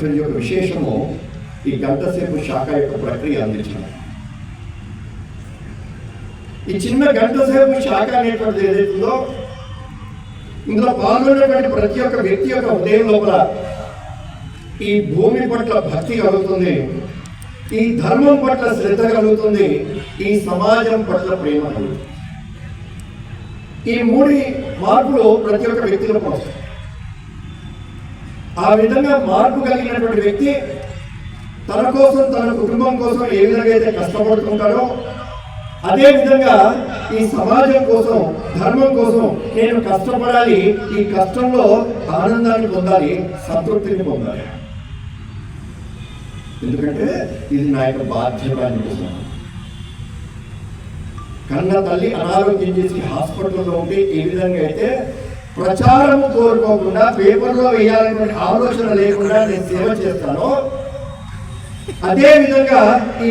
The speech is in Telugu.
యొక్క విశేషము ఈ గంటసేపు శాఖ యొక్క ప్రక్రియ అందించడం. ఈ చిన్న గంటసేపు శాఖ అనేటువంటిది ఏదైతుందో ఇందులో పాల్గొనేటువంటి ప్రతి ఒక్క వ్యక్తి యొక్క ఉదయం లోపల ఈ భూమి పట్ల భక్తి కలుగుతుంది ఈ ధర్మం పట్ల శ్రద్ధ కలుగుతుంది ఈ సమాజం పట్ల ప్రేమ కలుగుతుంది. ఈ మూడి మార్పులు ప్రతి ఒక్క వ్యక్తిలో వస్తాయి ఆ విధంగా మార్పు కలిగినటువంటి వ్యక్తి తన కోసం తన కుటుంబం కోసం ఏ విధంగా అయితే కష్టపడుతుంటాడో అదే విధంగా ఈ సమాజం కోసం ధర్మం కోసం నేను కష్టపడాలి ఈ కష్టంలో ఆనందాన్ని పొందాలి సంతృప్తిని పొందాలి. ఎందుకంటే ఇది నా యొక్క బాధ్యత అనిపిస్తున్నాను కన్న తల్లి అనారోగ్యం చేసి హాస్పిటల్లో ఉంటే ఏ విధంగా అయితే ప్రచారం కోరుకోకుండా పేపర్లో వేయాలనే ఆలోచన లేకుండా నేను సేవ చేస్తాను. అదే విధంగా